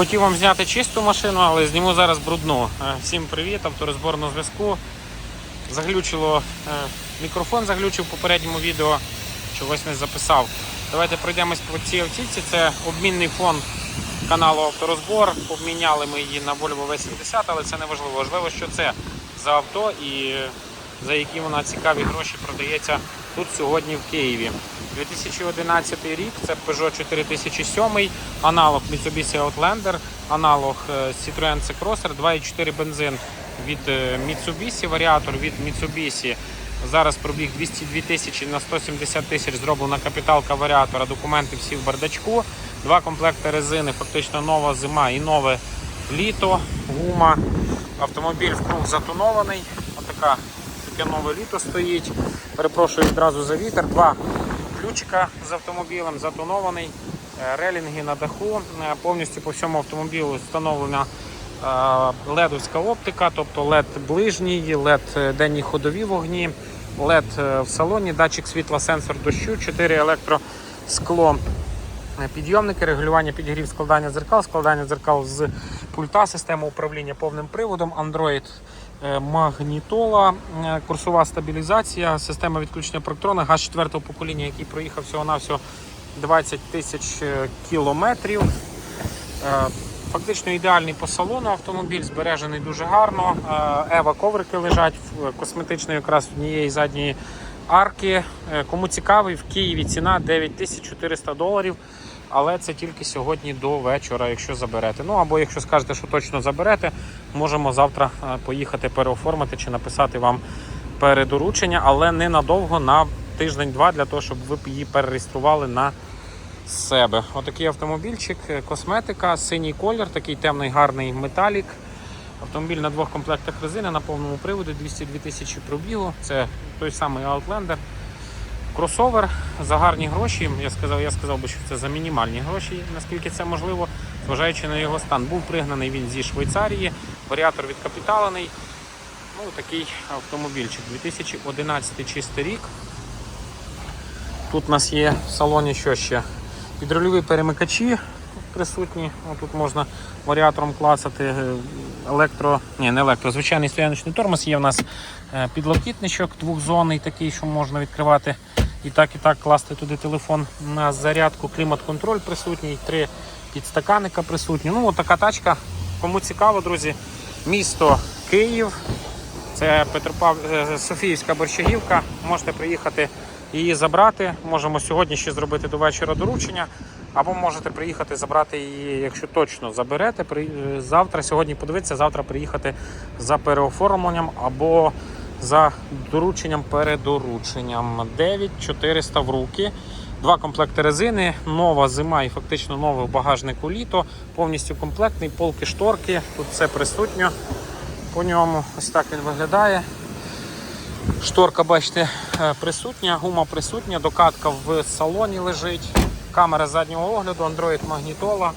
Хотів вам зняти чисту машину, але зніму зараз брудну. Е, Всім привіт, авторозбор на зв'язку. Заглючило е, мікрофон, заглючив в попередньому відео, чогось не записав. Давайте пройдемось по цій автівці. Це обмінний фон каналу Авторозбор. Обміняли ми її на Volvo V70, але це не важливо. Важливо, що це за авто і за які вона цікаві гроші продається тут сьогодні в Києві. 2011 рік це Peugeot 4007, аналог Mitsubishi Outlander, аналог е, Citroen C-Crosser, 2,4 бензин від е, Mitsubishi, варіатор від Mitsubishi. Зараз пробіг 202 тисячі на 170 тисяч зроблена капіталка варіатора, документи всі в бардачку, два комплекти резини, фактично нова зима і нове літо, гума. Автомобіль вкруг затонований. Отака таке нове літо стоїть. Перепрошую відразу за вітер. Два ключика з автомобілем, затонований, е, релінги на даху. Е, Повністю по всьому автомобілю встановлена е, ледовська оптика, тобто LED ближній, LED денні ходові вогні, е, в салоні, датчик світла, сенсор дощу, 4 електроскло. Підйомники, регулювання підігрів складання дзеркал, складання дзеркал з пульта, система управління повним приводом, Android магнітола, е, курсова стабілізація, система відключення проектрона, газ 4-го покоління, який проїхав всього-навсього 20 тисяч е, кілометрів. Е, Фактично ідеальний по салону автомобіль, збережений дуже гарно. Е, Ева коврики лежать косметичної якраз однієї задньої арки. Е, Кому цікавий, в Києві ціна 9400 доларів. Але це тільки сьогодні до вечора, якщо заберете. Ну або якщо скажете, що точно заберете, можемо завтра е, поїхати переоформити чи написати вам передоручення, але ненадовго на тиждень-два для того, щоб ви її перереєстрували на себе. Отакий автомобільчик, е, косметика, синій колір, такий темний гарний металік. Автомобіль на двох комплектах резини на повному приводі, 202 тисячі пробігу. Це той самий Outlander. Кросовер за гарні гроші. Я сказав, я сказав би, що це за мінімальні гроші, наскільки це можливо, зважаючи на його стан. Був пригнаний він зі Швейцарії, варіатор відкапіталений. Ну, такий автомобільчик. 2011 чистий рік. Тут у нас є в салоні що ще? Підрульові перемикачі присутні. Тут можна варіатором клацати е, електро, ні, не електро, звичайний стояночний тормоз. Є в нас е, підлокітничок двохзонний, такий, що можна відкривати і так, і так класти туди телефон на зарядку. Клімат-контроль присутній, три підстаканника присутні. Ну, от така тачка. Кому цікаво, друзі, місто Київ. Це Петропав... е, Софіївська борщагівка. Можете приїхати її забрати. Можемо сьогодні ще зробити до вечора доручення. Або можете приїхати забрати її, якщо точно заберете. При... е, Завтра, сьогодні подивитися, завтра приїхати за переоформленням або за дорученням передорученням. 9400 в руки. Два комплекти резини, нова зима і фактично нове в багажнику літо. Повністю комплектний, полки шторки. Тут все присутньо по ньому. Ось так він виглядає. Шторка, бачите, е, присутня, гума присутня, докатка в салоні лежить, камера заднього огляду, Android магнітола.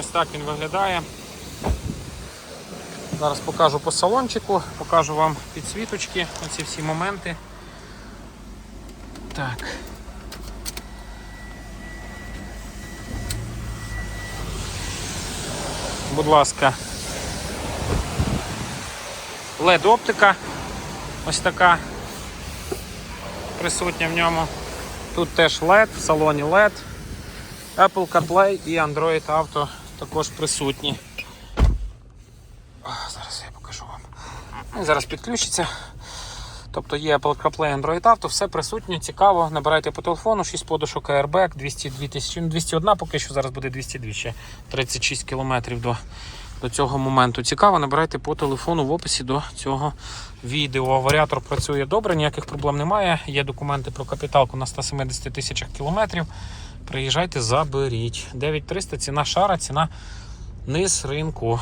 Ось так він виглядає. Зараз покажу по салончику, покажу вам підсвіточки, оці всі моменти. Так. Будь ласка, LED оптика. Ось така присутня в ньому. Тут теж LED, в салоні LED, Apple CarPlay і Android Auto також присутні. А, Зараз я покажу вам. Ну, Зараз підключиться. Тобто є Apple CarPlay, Android Auto, все присутнє, цікаво. Набирайте по телефону, 6 подушок Airbag, 202 тисячі, ну, 201, поки що зараз буде 202, ще 36 кілометрів до, до цього моменту. Цікаво, набирайте по телефону в описі до цього відео. Варіатор працює добре, ніяких проблем немає. Є документи про капіталку на 170 тисячах кілометрів. Приїжджайте, заберіть. 9300 ціна шара, ціна низ ринку.